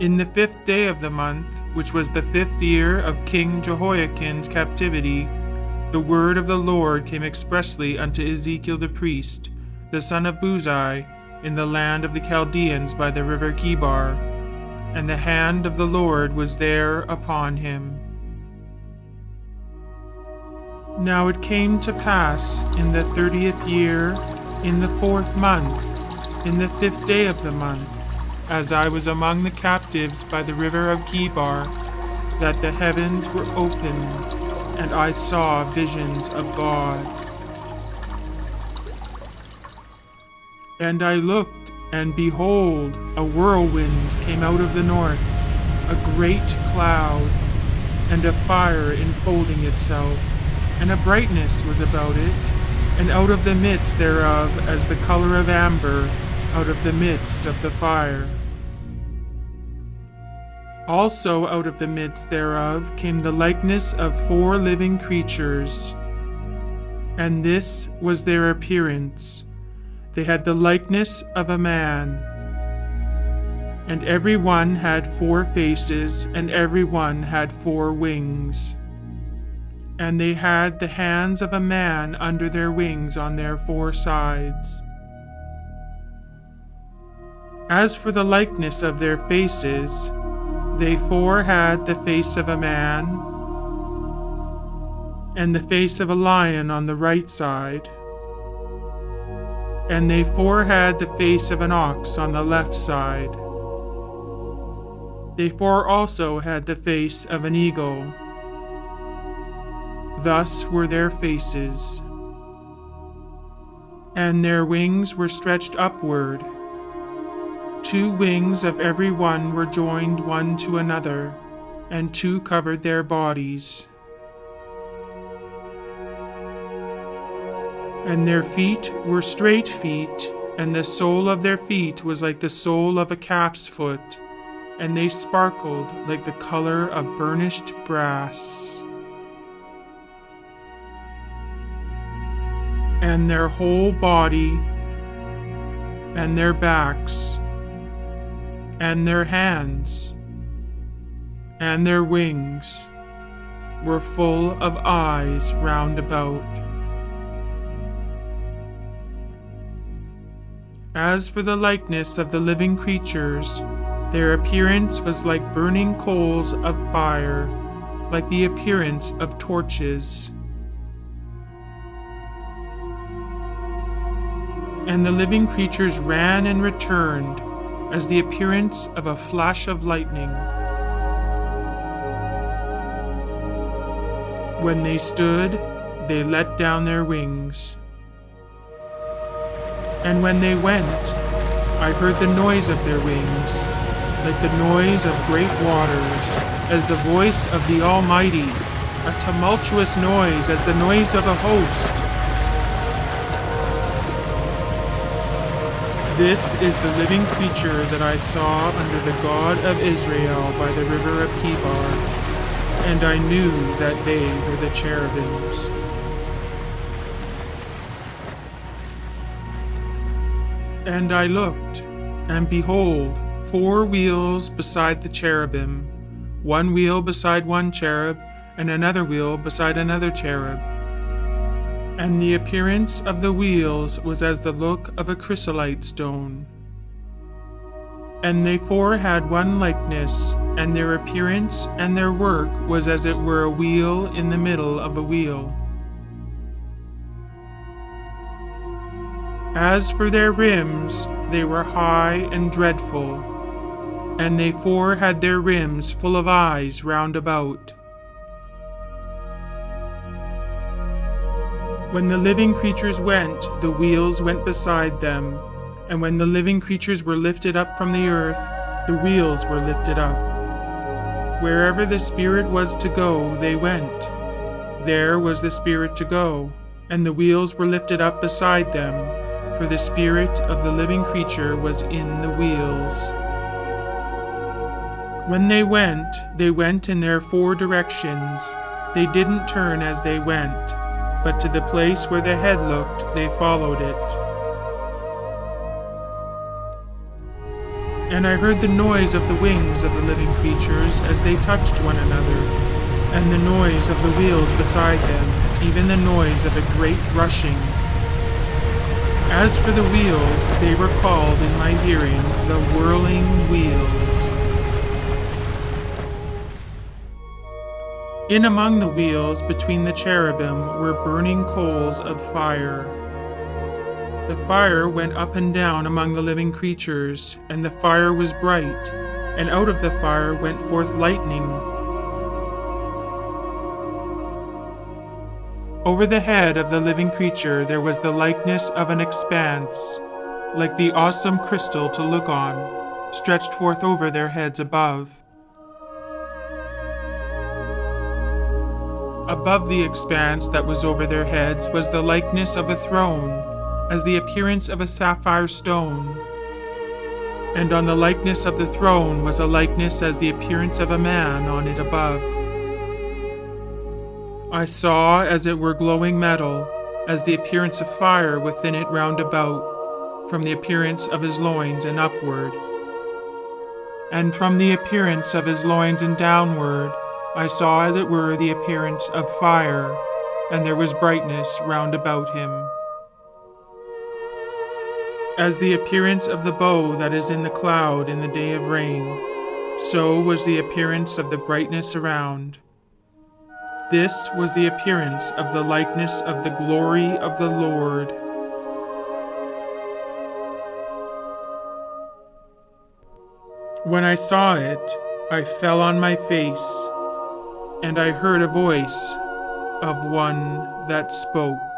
In the fifth day of the month, which was the fifth year of King Jehoiachin's captivity, the word of the Lord came expressly unto Ezekiel the priest, the son of Buzi, in the land of the Chaldeans by the river Chebar, and the hand of the Lord was there upon him. Now it came to pass in the thirtieth year, in the fourth month, in the fifth day of the month, as I was among the captives by the river of Chebar, that the heavens were opened, and I saw visions of God. And I looked, and behold, a whirlwind came out of the north, a great cloud, and a fire enfolding itself, and a brightness was about it, and out of the midst thereof as the color of amber, out of the midst of the fire. Also out of the midst thereof came the likeness of four living creatures. And this was their appearance. They had the likeness of a man. And every one had four faces, and every one had four wings. And they had the hands of a man under their wings on their four sides. As for the likeness of their faces, they four had the face of a man, and the face of a lion on the right side, and they four had the face of an ox on the left side. They four also had the face of an eagle. Thus were their faces, and their wings were stretched upward Two wings of every one were joined one to another, and two covered their bodies. And their feet were straight feet, and the sole of their feet was like the sole of a calf's foot, and they sparkled like the color of burnished brass. And their whole body and their backs and their hands and their wings were full of eyes round about. As for the likeness of the living creatures, their appearance was like burning coals of fire, like the appearance of torches. And the living creatures ran and returned as the appearance of a flash of lightning. When they stood, they let down their wings. And when they went, I heard the noise of their wings, like the noise of great waters, as the voice of the Almighty, a tumultuous noise as the noise of a host. This is the living creature that I saw under the God of Israel by the river of Chebar, and I knew that they were the cherubims. And I looked, and behold, four wheels beside the cherubim, one wheel beside one cherub, and another wheel beside another cherub and the appearance of the wheels was as the look of a chrysolite stone. And they four had one likeness, and their appearance and their work was as it were a wheel in the middle of a wheel. As for their rims, they were high and dreadful, and they four had their rims full of eyes round about. When the living creatures went, the wheels went beside them, and when the living creatures were lifted up from the earth, the wheels were lifted up. Wherever the Spirit was to go, they went. There was the Spirit to go, and the wheels were lifted up beside them, for the Spirit of the living creature was in the wheels. When they went, they went in their four directions. They didn't turn as they went but to the place where the head looked, they followed it. And I heard the noise of the wings of the living creatures as they touched one another, and the noise of the wheels beside them, even the noise of a great rushing. As for the wheels, they were called in my hearing the whirling wheels. In among the wheels between the cherubim were burning coals of fire. The fire went up and down among the living creatures, and the fire was bright, and out of the fire went forth lightning. Over the head of the living creature there was the likeness of an expanse, like the awesome crystal to look on, stretched forth over their heads above. Above the expanse that was over their heads was the likeness of a throne, as the appearance of a sapphire stone. And on the likeness of the throne was a likeness as the appearance of a man on it above. I saw as it were glowing metal, as the appearance of fire within it round about, from the appearance of his loins and upward. And from the appearance of his loins and downward, I saw as it were the appearance of fire, and there was brightness round about him. As the appearance of the bow that is in the cloud in the day of rain, so was the appearance of the brightness around. This was the appearance of the likeness of the glory of the Lord. When I saw it, I fell on my face and I heard a voice of one that spoke.